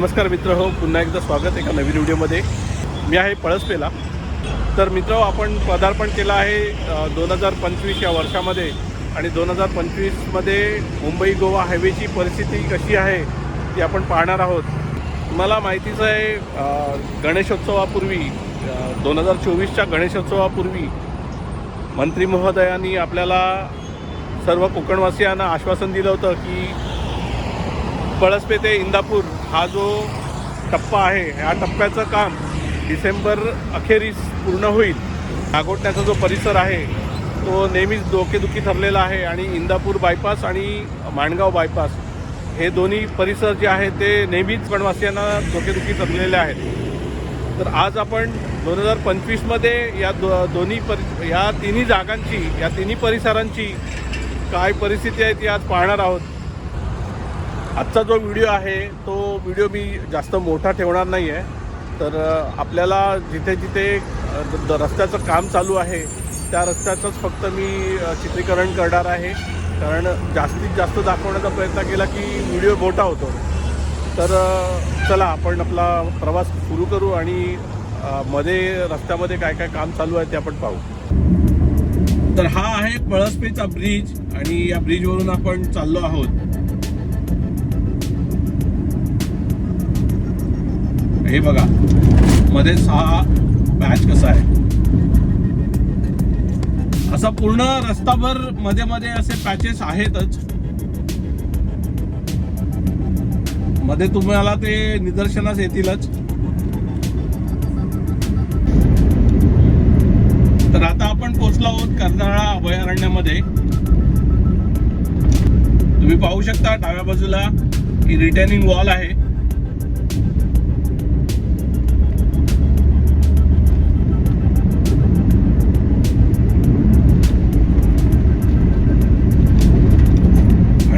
नमस्कार मित्र हो पुन्हा एकदा स्वागत एका नवीन व्हिडिओमध्ये. मी आहे पळसपेला. तर मित्र हो, आपण पदार्पण केलं आहे दोन हजार पंचवीस या वर्षामध्ये आणि दोन हजार पंचवीसमध्ये मुंबई गोवा हायवेची परिस्थिती कशी आहे ती आपण पाहणार आहोत. तुम्हाला माहितीच आहे गणेशोत्सवापूर्वी दोन हजार चोवीसच्या गणेशोत्सवापूर्वी मंत्री महोदयांनी आपल्याला सर्व कोकणवासियांना आश्वासन दिलं होतं की पळसपे ते इंदापूर हा जो टप्पा आहे ह्या टप्प्याचं काम डिसेंबर अखेरीस पूर्ण होईल. नागोटण्याचा जो परिसर आहे तो नेहमीच डोकेदुखी ठरलेला आहे आणि इंदापूर बायपास आणि माणगाव बायपास हे दोन्ही परिसर जे आहे ते नेहमीच वनवासियांना डोकेदुखी ठरलेले आहेत. तर आज आपण दोन हजार पंचवीसमध्ये या दो दोन्ही परि या तिन्ही जागांची या तिन्ही परिसरांची काय परिस्थिती आहे ती आज पाहणार आहोत. आजचा जो व्हिडिओ आहे तो व्हिडिओ मी जास्त मोठा ठेवणार नाही आहे तर आपल्याला जिथे जिथे रस्त्याचं काम चालू आहे त्या रस्त्याचंच फक्त मी चित्रीकरण करणार आहे. कारण जास्तीत जास्त दाखवण्याचा प्रयत्न केला की व्हिडिओ मोठा होतो. तर चला आपण आपला प्रवास सुरू करू आणि मध्ये रस्त्यामध्ये काय काय काम चालू आहे ते आपण पाहू. तर हा आहे पळसपेचा ब्रिज आणि या ब्रिजवरून आपण चाललो आहोत. हे बघा. मध्ये सहा पॅच कसा आहे? असा पूर्ण रस्ताभरमध्ये मध्ये असे पॅचेस आहेतच. मध्ये तुम्हाला ते निदर्शनास येतीलच. तर आता आपण पोहोचलो आहोत कर्नाळा अभयारण्यामध्ये. तुम्ही पाहू शकता डाव्या बाजूला ही रिटर्निंग वॉल आहे.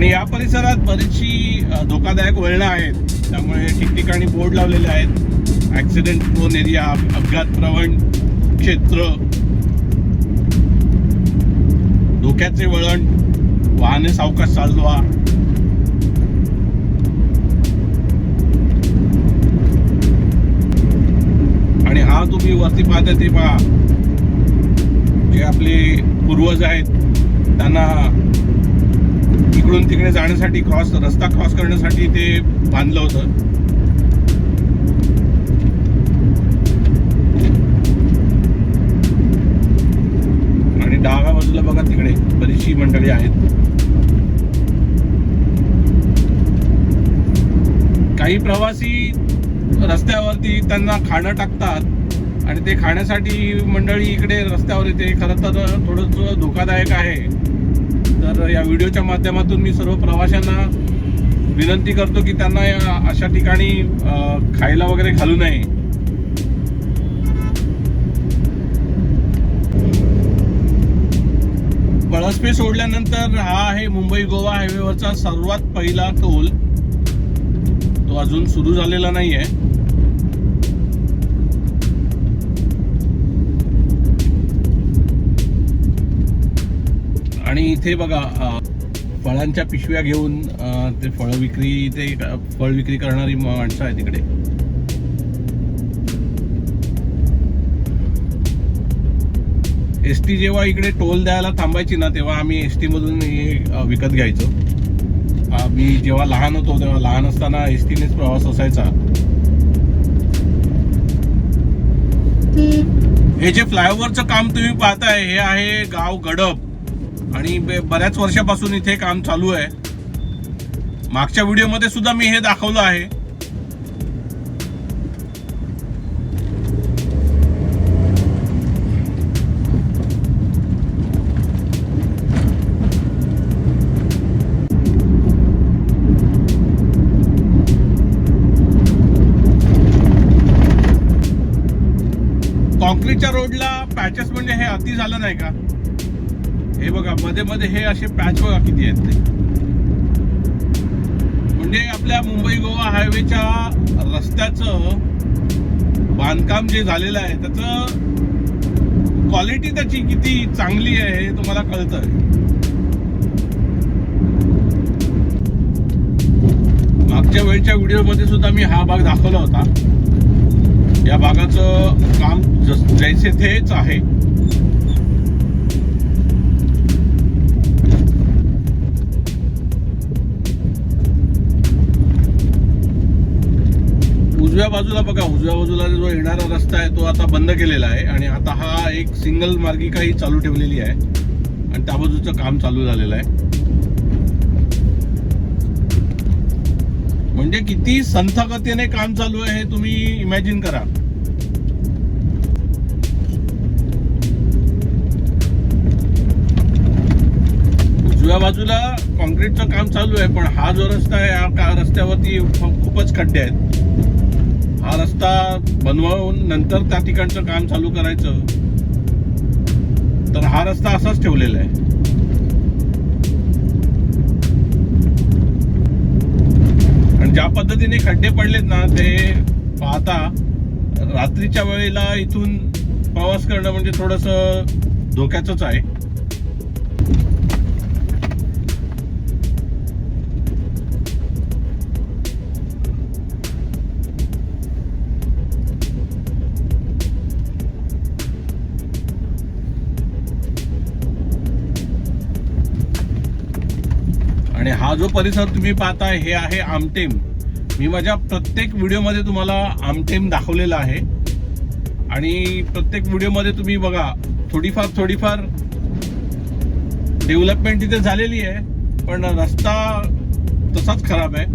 आणि या परिसरात बरीचशी धोकादायक वळणं आहेत. त्यामुळे ठिकठिकाणी बोर्ड लावलेले आहेत. ऍक्सिडेंट प्रोन एरिया अपघात प्रवण क्षेत्र. धोक्याचे वळण वाहने सावकाश चालवा. आणि हा तुम्ही वरती पाहता ते पहा. जे आपले पूर्वज आहेत त्यांना इकडून तिकडे जाण्यासाठी क्रॉस रस्ता क्रॉस करण्यासाठी ते बांधलं होतं. आणि डाव्या बाजूला बघा तिकडे बरीचशी मंडळी आहेत. काही प्रवासी रस्त्यावरती त्यांना खाणं टाकतात आणि ते खाण्यासाठी मंडळी इकडे रस्त्यावर येते. खरं तर थोडंसं धोकादायक आहे. तर या व्हिडिओच्या माध्यमातून मी सर्व प्रवाशांना विनंती करतो की त्यांना या अशा ठिकाणी खायला वगैरे घालू नये. बळस्पे सोडल्यानंतर हा आहे मुंबई गोवा हायवेवरचा सर्वात पहिला टोल. तो अजून सुरू झालेला नाही आहे आणि इथे बघा फळांच्या पिशव्या घेऊन ते फळ विक्री ते फळ विक्री करणारी माणसं आहे तिकडे एस टी जेव्हा इकडे टोल द्यायला थांबायची ना तेव्हा आम्ही एस टी मधून हे विकत घ्यायचो. मी जेव्हा लहान होतो तेव्हा लहान असताना एस टीनेच प्रवास असायचा. हे जे फ्लायओव्हरचं काम तुम्ही पाहताय हे आहे गाव गडप. आणि बऱ्याच वर्षापासून इथे काम चालू आहे. मागच्या व्हिडिओमध्ये सुद्धा मी हे दाखवलं आहे. कॉन्क्रीटच्या रोडला पॅचेस म्हणजे हे अति झालं नाही का? हे बघा मध्ये मध्ये हे असे पॅच बघा किती आहेत ते. म्हणजे आपल्या मुंबई गोवा हायवेच्या रस्त्याचं बांधकाम जे झालेलं आहे त्याचं क्वालिटी त्याची किती चांगली आहे हे तुम्हाला कळतं मागच्या मागच्या वेळच्या व्हिडिओमध्ये सुद्धा मी हा भाग दाखवला होता. या भागाचं काम जस जैसे थेच आहे. उजव्या बाजूला बघा उजव्या बाजूला जो येणारा रस्ता आहे तो आता बंद केलेला आहे आणि आता हा एक सिंगल मार्गिकाही चालू ठेवलेली आहे आणि त्या बाजूचं काम चालू झालेलं आहे. म्हणजे किती संथगतीने काम चालू आहे हे तुम्ही इमॅजिन करा. उजव्या बाजूला कॉन्क्रीटचं काम चालू आहे पण हा जो रस्ता आहे हा का- रस्त्यावरती खूपच खड्डे आहेत. हा रस्ता बनवून नंतर त्या ठिकाणचं काम चालू करायचं. तर हा रस्ता असाच ठेवलेला आहे. आणि ज्या पद्धतीने खड्डे पडलेत ना ते पाहता रात्रीच्या वेळेला इथून प्रवास करणं म्हणजे थोडस धोक्याचंच आहे. आणि हा जो परिसर तुम्ही पाहताय हे आहे आमटेम. मी माझ्या प्रत्येक व्हिडिओमध्ये तुम्हाला आमटेम दाखवलेला आहे. आणि प्रत्येक व्हिडिओमध्ये तुम्ही बघा थोडीफार थोडीफार डेव्हलपमेंट तिथे झालेली आहे पण रस्ता तसाच खराब आहे.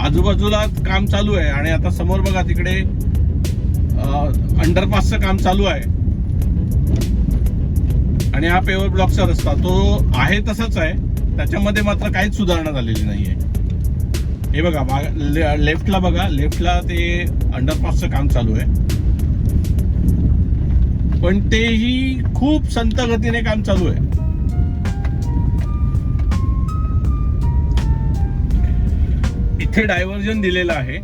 आजूबाजूला काम चालू आहे आणि आता समोर बघा तिकडे अंडरपासचं काम चालू आहे. आणि हा पेवर ब्लॉकचा रस्ता तो आहे तसाच आहे. त्याच्यामध्ये मात्र काहीच सुधारणा झालेली नाहीये. हे बघा बा- लेफ्टला बघा लेफ्टला ते अंडरपासचं काम चालू आहे. पण तेही खूप संत गतीने काम चालू आहे. इथे डायव्हर्जन दिलेलं आहे.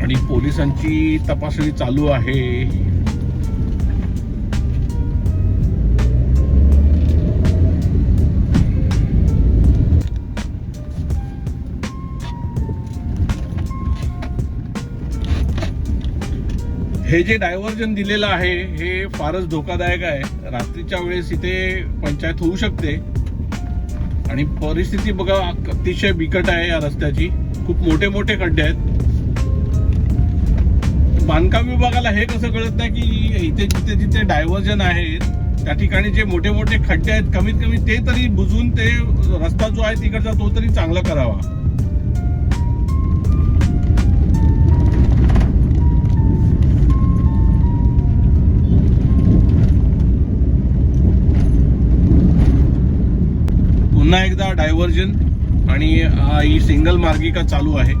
आणि पोलिसांची तपासणी चालू आहे. हे जे डायव्हर्जन दिलेलं आहे हे फारच धोकादायक आहे. रात्रीच्या वेळेस इथे पंचायत होऊ शकते. आणि परिस्थिती बघा अतिशय बिकट आहे या रस्त्याची. खूप मोठे मोठे खड्डे आहेत. बांधकाम विभागाला हे कसं कळत नाही की इथे जिथे जिथे डायव्हर्जन आहेत त्या ठिकाणी जे मोठे मोठे खड्डे आहेत कमीत कमी ते तरी बुजून ते रस्ता जो आहे तिकडचा तो तरी चांगला करावा. पुन्हा एकदा डायव्हर्जन आणि ही सिंगल मार्गिका चालू आहे.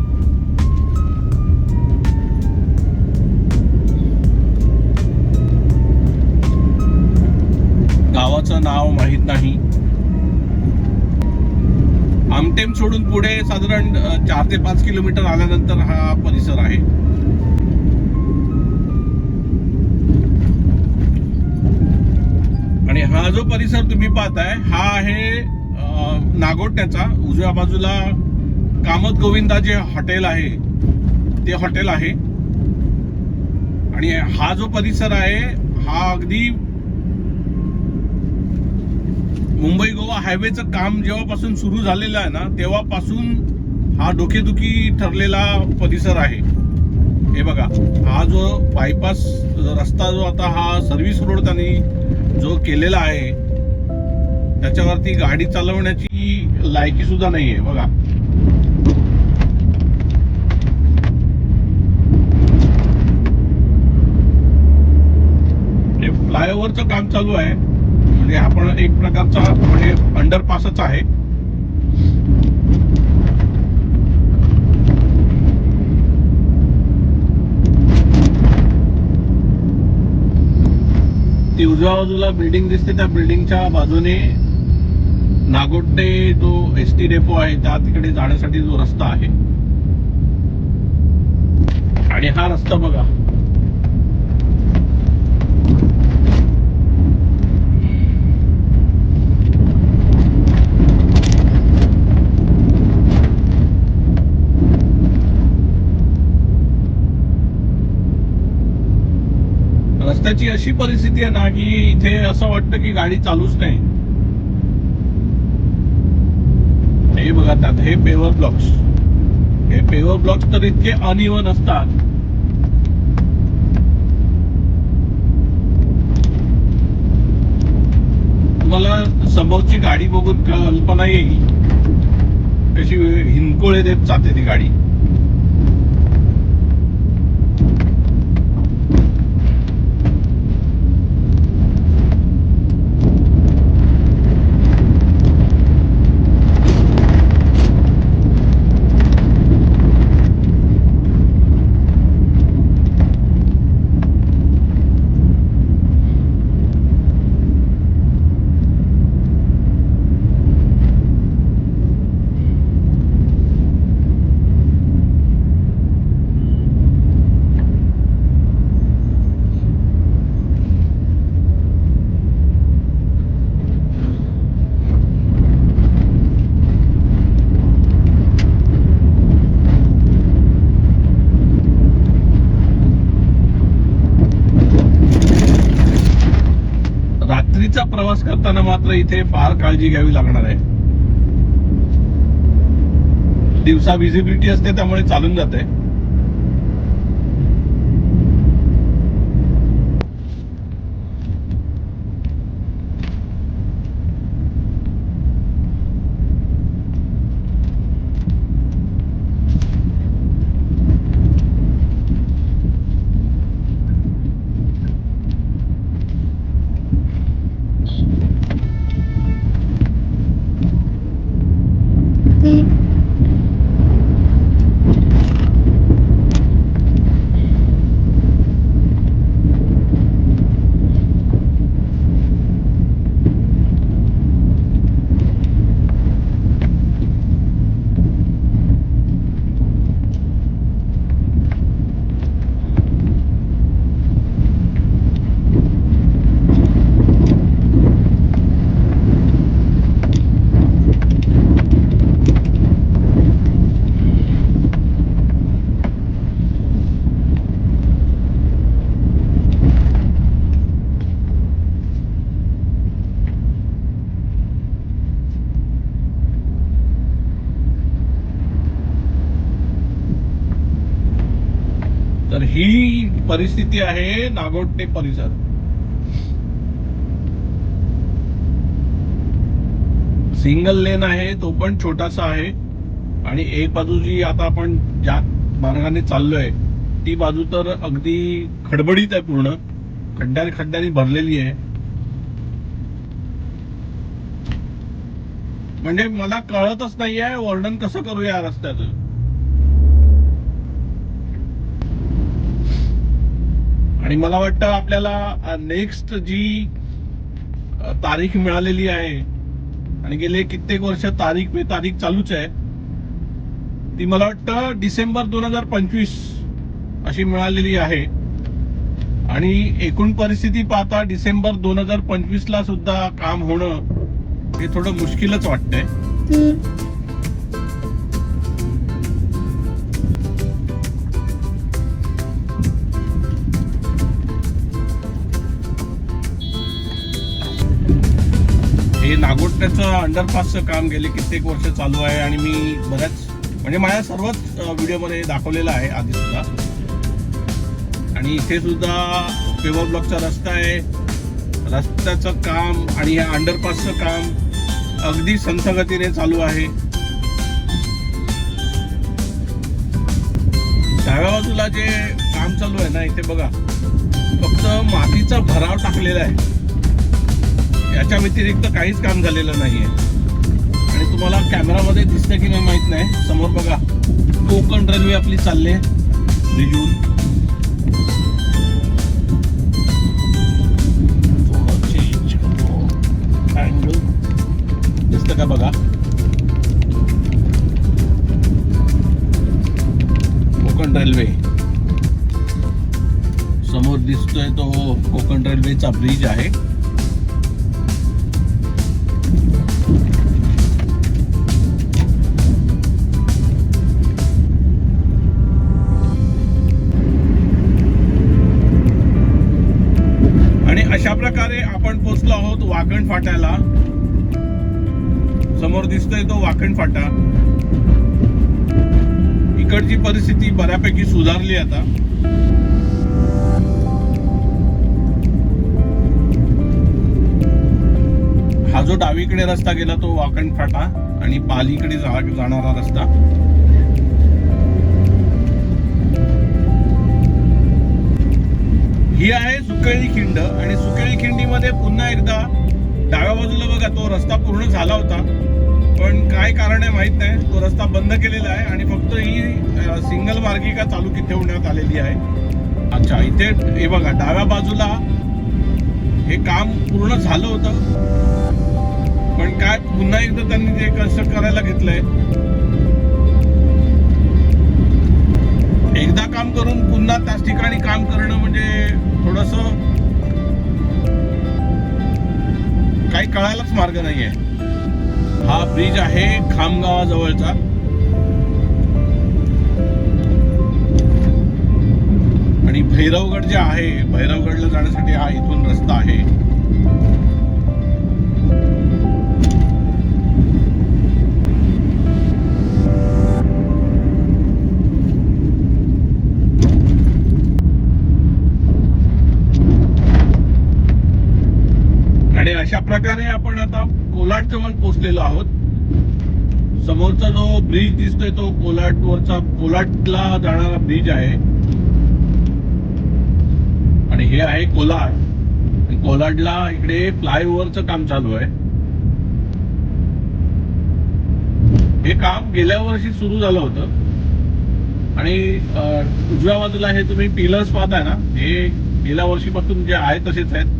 गावाचं नाव माहीत नाही. आमटेम सोडून पुढे साधारण चार ते पाच किलोमीटर आल्यानंतर हा परिसर आहे. आणि हा जो परिसर तुम्ही पाहताय हा आहे नागोट्याचा उजव्या बाजूला कामत गोविंदा जे हॉटेल आहे ते हॉटेल आहे. आणि हा जो परिसर आहे हा अगदी मुंबई गोवा हायवेचं काम जेव्हापासून सुरू झालेलं आहे ना तेव्हापासून हा डोकेदुखी ठरलेला परिसर आहे. हे बघा हा जो बायपास रस्ता जो आता हा सर्व्हिस रोड त्यांनी जो केलेला आहे त्याच्यावरती गाडी चालवण्याची लायकी सुद्धा नाहीये बघा. हे फ्लायओव्हरचं काम चालू आहे. म्हणजे आपण एक प्रकारचा म्हणजे अंडरपासच आहे. ती उजव्या बाजूला बिल्डिंग दिसते त्या बिल्डिंगच्या बाजूने नागोटे जो एस टी डेपो आहे त्या तिकडे जाण्यासाठी जो रस्ता आहे. आणि हा रस्ता बघा. रस्त्याची अशी परिस्थिती आहे ना की इथे असं वाटतं की गाडी चालूच नाही. हे हे पेवर ब्लॉक्स हे पेवर ब्लॉक्स तर इतके अनइवन असतात. तुम्हाला समोरची गाडी बघून कल्पना येईल. कशी हिंकोळे देत जाते ती गाडी. प्रवास करताना मात्र इथे फार काळजी घ्यावी लागणार आहे. दिवसा विजिबिलिटी असते त्यामुळे चालून जाते. Beep. परिस्थिती आहे नागोटे परिसर. सिंगल लेन आहे तो पण छोटासा आहे. आणि एक बाजू जी आता आपण ज्या मार्गाने चाललोय ती बाजू तर अगदी खडबडीत आहे पूर्ण. खड्ड्याने खड्ड्याने भरलेली आहे. म्हणजे मला कळतच नाहीये वर्णन कसं करूया रस्त्याचं? आणि मला वाटतं आपल्याला नेक्स्ट जी तारीख मिळालेली आहे आणि गेले कित्येक वर्ष तारीख पे तारीख चालूच आहे ती मला वाटतं डिसेंबर दोन हजार पंचवीस अशी मिळालेली आहे. आणि एकूण परिस्थिती पाहता डिसेंबर दोन हजार पंचवीस ला सुद्धा काम होणं हे थोडं मुश्किलच वाटतंय. हे नागोट्याचं अंडरपासचं काम गेले कित्येक वर्ष चालू आहे आणि मी बऱ्याच म्हणजे माझ्या सर्वच व्हिडिओमध्ये दाखवलेलं आहे आधी सुद्धा. आणि इथे सुद्धा पेवर ब्लॉकचा रस्ता आहे. रस्त्याचं काम आणि या अंडरपासचं काम अगदी संथगतीने चालू आहे. डाव्या बाजूला जे काम चालू आहे ना इथे बघा फक्त मातीचा भराव टाकलेला आहे. याच्या व्यतिरिक्त काहीच काम झालेलं नाहीये. आणि तुम्हाला कॅमेरामध्ये दिसतं की नाही माहीत नाही. समोर बघा कोकण रेल्वे आपली चालली आहे रिजून दिसतं का बघा? कोकण रेल्वे समोर दिसतोय तो कोकण रेल्वेचा ब्रिज आहे. वाकण फाट्याला. समोर दिसतोय तो वाकण फाटा. इकडची परिस्थिती बऱ्यापैकी सुधारली आता. हा जो डावीकडे रस्ता गेला तो वाकण फाटा आणि पालीकडे जाणारा रस्ता. ही आहे सुकेळी खिंड आणि सुकेळी खिंडीमध्ये पुन्हा एकदा डाव्या बाजूला बघा तो रस्ता पूर्ण झाला होता. पण काय कारण आहे माहीत नाही. तो रस्ता बंद केलेला आहे आणि फक्त ही सिंगल मार्गिका चालू ठेवण्यात आलेली आहे. अच्छा इथे हे बघा डाव्या बाजूला हे काम पूर्ण झालं होतं. पण काय पुन्हा एकदा त्यांनी ते कसं करायला घेतलंय. एकदा काम करून पुन्हा त्याच ठिकाणी काम करणं म्हणजे थोडस काही कळायलाच मार्ग नाही आहे हा ब्रिज आहे खामगावाजवळचा. आणि भैरवगड जे आहे भैरवगडला जाण्यासाठी हा इथून रस्ता आहे. आणि अशा प्रकारे आपण आता कोलाड जवळ पोहोचलेलो आहोत. समोरचा जो ब्रिज दिसतोय तो कोलाड वरचा कोलाडला जाणारा ब्रिज आहे. आणि हे आहे कोलाड. कोलाडला इकडे फ्लायओव्हरचं काम चालू आहे. हे काम गेल्या वर्षी सुरू झालं होतं. आणि उजव्या बाजूला हे तुम्ही पिलर्स पाहताय ना हे गेल्या वर्षीपासून जे आहे तसेच आहेत.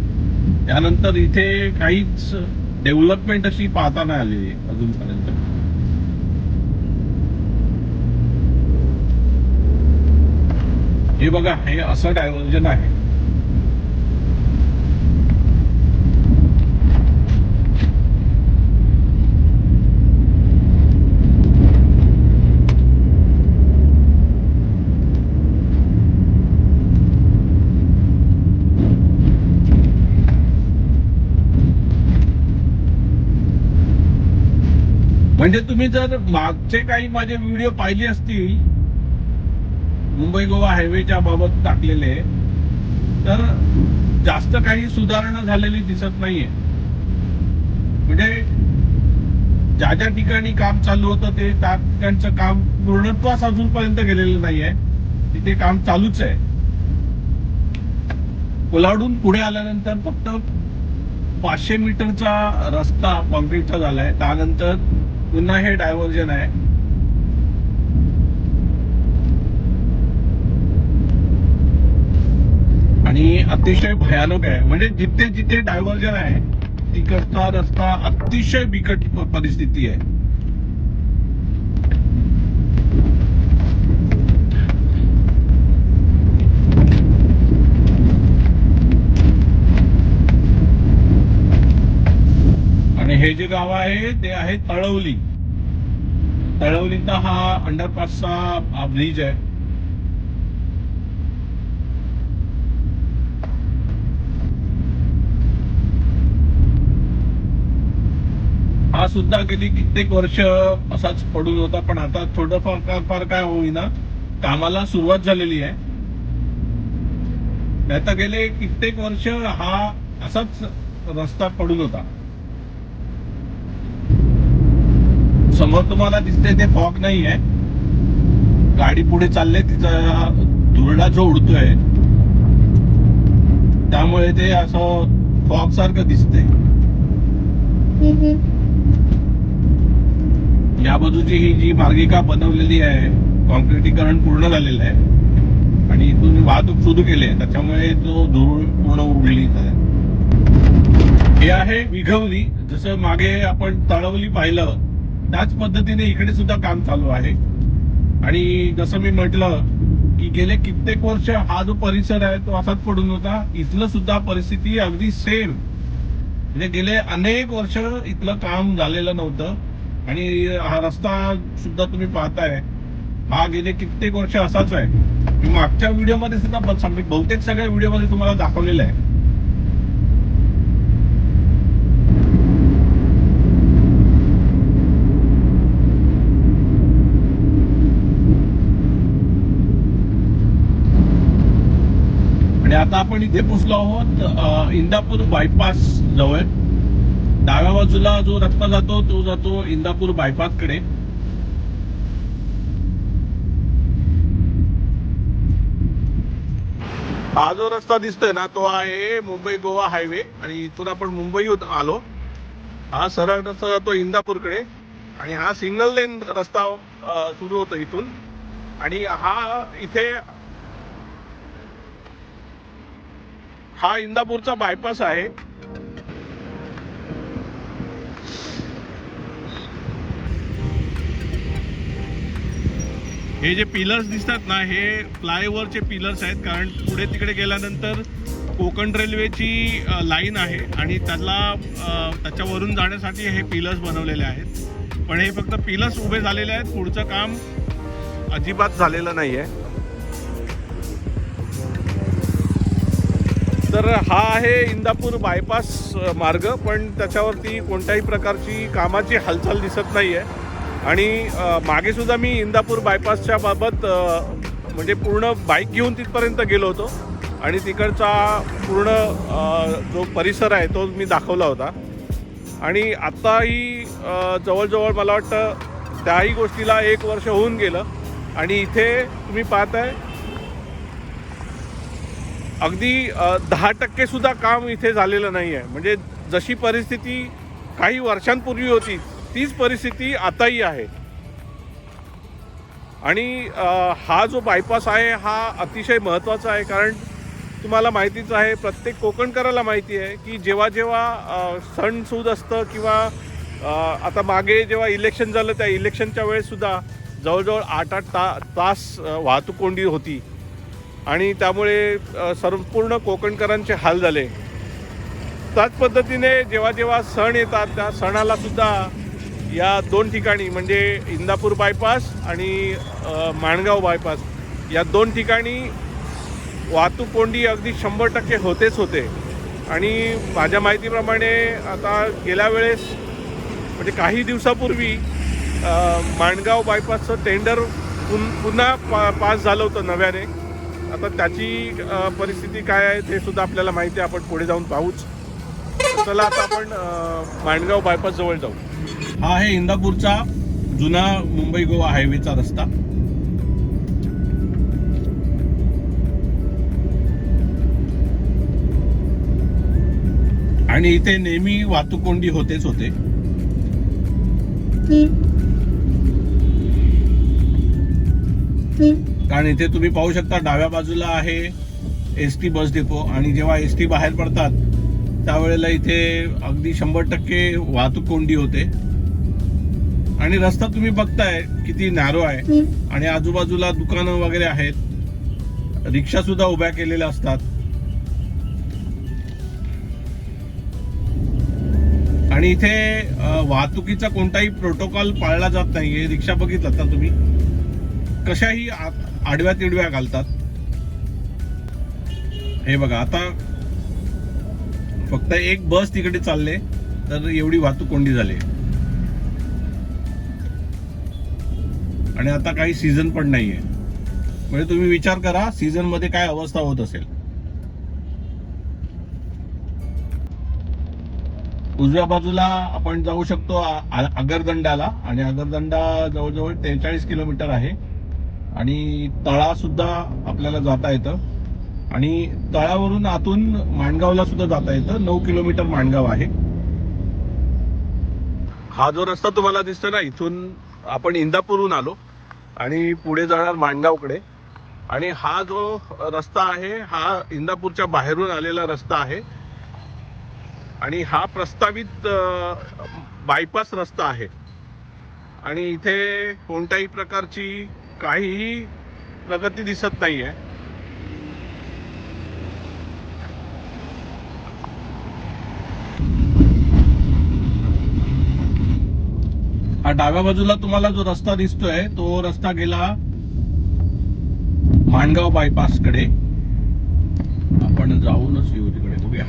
त्यानंतर इथे काहीच डेव्हलपमेंट अशी पाहता नाही आलेली अजूनपर्यंत. हे बघा हे असं डायव्हर्जन आहे. म्हणजे तुम्ही जर मागचे काही माझे व्हिडिओ पाहिले असतील मुंबई गोवा हायवेच्या बाबत टाकलेले तर जास्त काही सुधारणा झालेली दिसत नाहीये. म्हणजे ज्या ज्या ठिकाणी काम चालू होतं ते त्या ठिकाणचं काम पूर्णत्वास अजूनपर्यंत गेलेलं नाहीये. तिथे काम चालूच आहे. कोलाडून पुढे आल्यानंतर फक्त पाचशे मीटरचा रस्ता कॉन्क्रीटचा झालाय. त्यानंतर पुन्हा हे डायव्हर्जन आहे. आणि अतिशय भयानक आहे. म्हणजे जिथे जिथे डायव्हर्जन आहे तिकडचा रस्ता अतिशय बिकट परिस्थिती आहे आणि हे जे गाव आहे ते आहे तळवली. तळवलीचा हा अंडरपासचा ब्रिज आहे. हा सुद्धा गेली कित्येक वर्ष असाच पडून होता पण आता थोडंफार का- फार काय होईना. कामाला सुरुवात झालेली आहे. नाही तर गेले कित्येक वर्ष हा असाच रस्ता पडून होता. समोर तुम्हाला दिसते ते फॉग नाही आहे गाडी पुढे चालले तिचा धुरडा जो उडतोय त्यामुळे ते असं फॉग सारखं दिसते या बाजूची ही जी मार्गिका बनवलेली आहे कॉन्क्रिटीकरण पूर्ण झालेलं आहे आणि इथून वाहतूक सुरू केली आहे त्याच्यामुळे तो धूळ पूर्ण उडली आहे हे आहे विघवली. जसं मागे आपण तळवली पाहिलं त्याच पद्धतीने इकडे सुद्धा काम चालू आहे. आणि जसं मी म्हटलं की गेले कित्येक वर्ष हा जो परिसर आहे तो असाच पडून होता. इथलं सुद्धा परिस्थिती अगदी सेम म्हणजे गेले अनेक वर्ष इथलं काम झालेलं नव्हतं. आणि हा रस्ता सुद्धा तुम्ही पाहताय हा गेले कित्येक वर्ष असाच आहे. मी मागच्या व्हिडिओमध्ये सुद्धा बहुतेक सगळ्या व्हिडिओमध्ये तुम्हाला दाखवलेलं आहे. आता आपण इथे पोचलो आहोत इंदापूर बायपास जवळ. डाव्या बाजूला जो रस्ता जातो तो जातो इंदापूर बायपासकडे. हा जो रस्ता दिसतोय ना तो आहे मुंबई गोवा हायवे आणि इथून आपण मुंबईहून आलो. हा सरळ रस्ता जातो इंदापूरकडे आणि हा सिंगल लेन रस्ता सुरू होतो इथून. आणि हा इथे हा इंदापूरचा बायपास आहे. हे जे पिलर्स दिसतात ना हे फ्लायओव्हरचे पिलर्स आहेत. कारण पुढे तिकडे गेल्यानंतर कोकण रेल्वेची लाईन आहे. आणि त्याला त्याच्यावरून जाण्यासाठी हे पिलर्स बनवलेले आहेत. पण हे फक्त पिलर्स उभे झालेले आहेत. पुढचं काम अजिबात झालेलं नाही आहे तर हा आहे इंदापूर बायपास मार्ग पण त्याच्यावरती कोणत्याही प्रकारची कामाची हालचाल दिसत नाही आहे आणि मागेसुद्धा मी इंदापूर बायपासच्या बाबत म्हणजे पूर्ण बाईक घेऊन तिथपर्यंत गेलो होतो. आणि तिकडचा पूर्ण जो परिसर आहे तो मी दाखवला होता. आणि आत्ताही जवळजवळ मला वाटतं त्याही गोष्टीला एक वर्ष होऊन गेलं. आणि इथे तुम्ही पाहताय अगदी दहा टक्के सुद्धा काम इथे झालेलं नाही आहे. म्हणजे जशी परिस्थिती काही वर्षांपूर्वी होती तीच परिस्थिती आताही आहे. आणि हा जो बायपास आहे हा अतिशय महत्त्वाचा आहे. कारण तुम्हाला माहितीच आहे प्रत्येक कोकणकराला माहिती आहे की जेव्हा जेव्हा सण सणसूद असतं किंवा आता मागे जेव्हा इलेक्शन झालं त्या इलेक्शनच्या वेळेससुद्धा जवळजवळ आठ आठ ता तास वाहतूक कोंडी होती. आणि त्यामुळे संपूर्ण कोकणकरांचे हाल झाले. त्याच पद्धतीने जेव्हा जेव्हा सण येतात त्या सणाला सुद्धा या दोन ठिकाणी म्हणजे इंदापूर बायपास आणि माणगाव बायपास या दोन ठिकाणी वाहतूक कोंडी अगदी शंभर टक्के होतेच होते. आणि माझ्या माहितीप्रमाणे आता गेल्या वेळेस म्हणजे काही दिवसापूर्वी माणगाव बायपासचं टेंडर पुन पुन्हा पा पास झालं होतं नव्याने. आता त्याची परिस्थिती काय आहे ते सुद्धा आपल्याला माहिती आहे. आपण पुढे जाऊन पाहूच. चला आता आपण अ, माणगाव बायपास जवळ जाऊ. हा आहे इंदापूरचा जुना मुंबई गोवा हायवेचा रस्ता. आणि इथे नेहमी वाहतूक कोंडी होतेच होते. कारण इथे तुम्ही पाहू शकता डाव्या बाजूला आहे एस टी बस डेपो आणि जेव्हा एस टी बाहेर पडतात त्यावेळेला इथे अगदी शंभर टक्के वाहतूक कोंडी होते. आणि रस्ता तुम्ही बघताय किती नॅरो आहे. आणि आजूबाजूला दुकानं वगैरे आहेत. रिक्षा सुद्धा उभ्या केलेल्या असतात. आणि इथे वाहतुकीचा कोणताही प्रोटोकॉल पाळला जात नाहीये. रिक्षा बघितलं तुम्ही? कशाही आडव्या तिडव्या घालतात. हे बघा आता फक्त एक बस तिकडे चालले तर एवढी वाहतूक कोंडी झाली. आणि आता काही सीझन पण नाहीये. म्हणजे तुम्ही विचार करा सीझनमध्ये काय अवस्था होत असेल. उजव्या बाजूला आपण जाऊ शकतो अगरदंडाला. आणि अगरदंडा जवळजवळ त्रेचाळीस किलोमीटर आहे. आणि तळासुद्धा आपल्याला जाता येतं. आणि तळावरून आतून माणगावला सुद्धा जाता येतं. नऊ किलोमीटर माणगाव आहे. हा जो रस्ता तुम्हाला दिसतो ना इथून आपण इंदापूरहून आलो आणि पुढे जाणार माणगावकडे. आणि हा जो रस्ता आहे हा इंदापूरच्या बाहेरून आलेला रस्ता आहे. आणि हा प्रस्तावित बायपास रस्ता आहे. आणि इथे कोणत्याही प्रकारची काहीही प्रगती दिसत नाहीये. हा डाव्या बाजूला तुम्हाला जो रस्ता दिसतोय तो रस्ता गेला माणगाव बायपासकडे आपण जाऊनच येऊ तिकडे बघूया.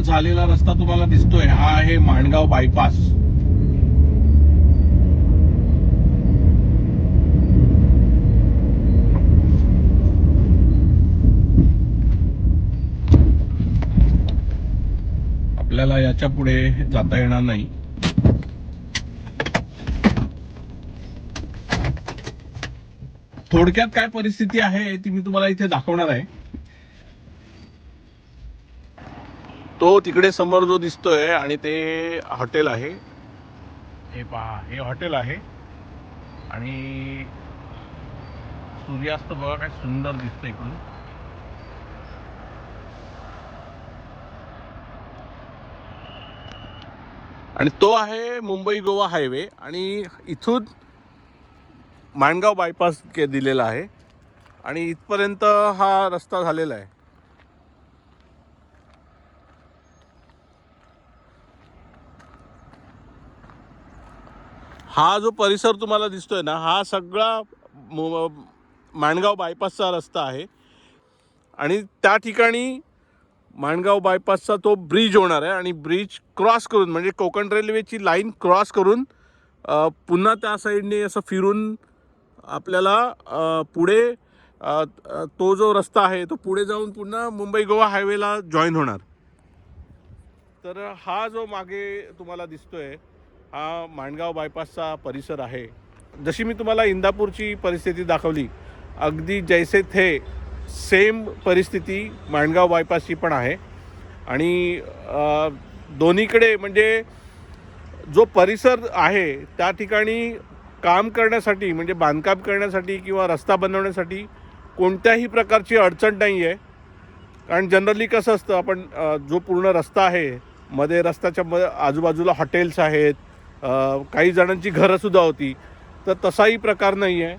झालेला रस्ता तुम्हाला दिसतोय. हा आहे माणगाव बायपास आपल्याला याच्यापुढे जाता येणार नाही. थोडक्यात काय परिस्थिती आहे ती मी तुम्हाला इथे दाखवणार आहे. तो तिकडे समोर जो दिसतोय आणि ते हॉटेल आहे. हे पहा हे हॉटेल आहे. आणि सूर्यास्त बघा काय सुंदर दिसतंय इकडून. आणि तो आहे मुंबई गोवा हायवे आणि इथून माणगाव बायपास के दिलेला आहे. आणि इथपर्यंत हा रस्ता झालेला आहे. हा जो परिसर तुम्हाला दिसतोय ना हा सगळा माणगाव बायपासचा रस्ता आहे. आणि त्या ठिकाणी माणगाव बायपासचा तो ब्रिज होणार आहे आणि ब्रिज क्रॉस करून म्हणजे कोकण रेल्वेची लाईन क्रॉस करून पुन्हा त्या साईडने असं फिरून आपल्याला पुढे तो जो रस्ता आहे तो पुढे जाऊन पुन्हा मुंबई गोवा हायवेला जॉईन होणार. तर हा जो मागे तुम्हाला दिसतोय हा माणगाव बायपासचा परिसर आहे. जशी मी तुम्हाला इंदापूरची परिस्थिती दाखवली अगदी जैसे थे सेम परिस्थिती माणगाव बायपासची पण आहे. आणि दोन्हीकडे म्हणजे जो परिसर आहे त्या ठिकाणी काम करण्यासाठी म्हणजे बांधकाम करण्यासाठी किंवा रस्ता बनवण्यासाठी कोणत्याही प्रकारची अडचण नाही आहे कारण जनरली कसं असतं आपण जो पूर्ण रस्ता आहे मध्ये रस्त्याच्या म आजूबाजूला हॉटेल्स आहेत काही जणांची घरंसुद्धा होती. तर तसाही प्रकार नाही आहे.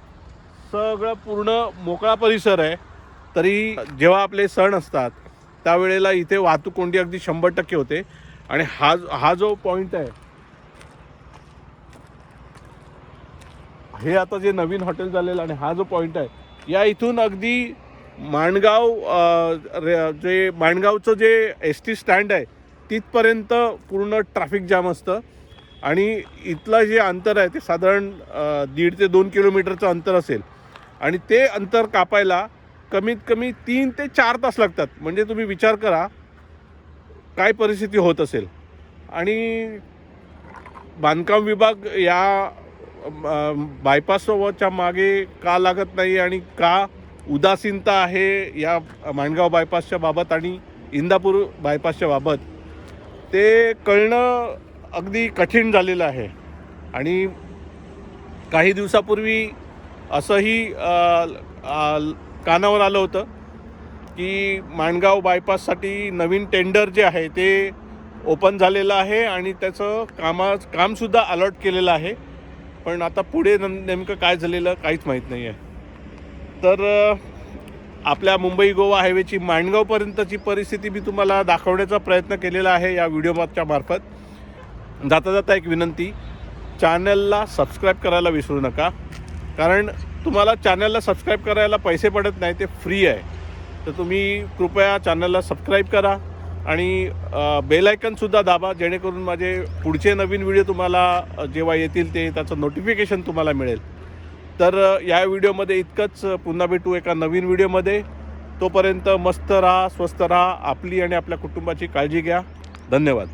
सगळं पूर्ण मोकळा परिसर आहे. तरी जेव्हा आपले सण असतात त्यावेळेला इथे वाहतूक कोंडी अगदी शंभर टक्के होते. आणि हा हा जो पॉईंट आहे हे आता जे नवीन हॉटेल झालेलं आणि हा जो पॉईंट आहे या इथून अगदी माणगाव जे माणगावचं जे एस टी स्टँड आहे तिथपर्यंत पूर्ण ट्रॅफिक जाम असतं. आणि इथलं जे अंतर आहे ते साधारण दीड ते दोन किलोमीटरचं अंतर असेल. आणि ते अंतर कापायला कमीत कमी तीन ते चार तास लागतात. म्हणजे तुम्ही विचार करा काय परिस्थिती होत असेल. आणि बांधकाम विभाग या बायपासच्या मागे का लागत नाही आणि का उदासीनता आहे या माणगाव बायपासच्या बाबत आणि इंदापूर बायपासच्या बाबत ते कळणं अगदी कठीण झालेलं आहे. आणि काही दिवसापूर्वी असंही कानावर आलं होतं की माणगाव बायपाससाठी नवीन टेंडर जे आहे ते ओपन झालेलं आहे आणि त्याचं कामा कामसुद्धा अलॉट केलेलं आहे. पण आता पुढे न नेमकं काय झालेलं काहीच माहीत नाही आहे तर आपल्या मुंबई गोवा हायवेची माणगावपर्यंतची परिस्थिती मी तुम्हाला दाखवण्याचा प्रयत्न केलेला आहे या व्हिडिओच्या मार्फत. जाता जाता एक विनंती चॅनलला सबस्क्राईब करायला विसरू नका. कारण तुम्हाला चॅनलला सबस्क्राईब करायला पैसे पडत नाही ते फ्री आहे. तर तुम्ही कृपया चॅनलला सबस्क्राईब करा आणि बेलायकनसुद्धा दाबा जेणेकरून माझे पुढचे नवीन व्हिडिओ तुम्हाला जेव्हा येतील ते त्याचं नोटिफिकेशन तुम्हाला मिळेल. तर या व्हिडिओमध्ये इतकंच. पुन्हा भेटू एका नवीन व्हिडिओमध्ये. तोपर्यंत मस्त राहा स्वस्त राहा आपली आणि आपल्या कुटुंबाची काळजी घ्या. धन्यवाद.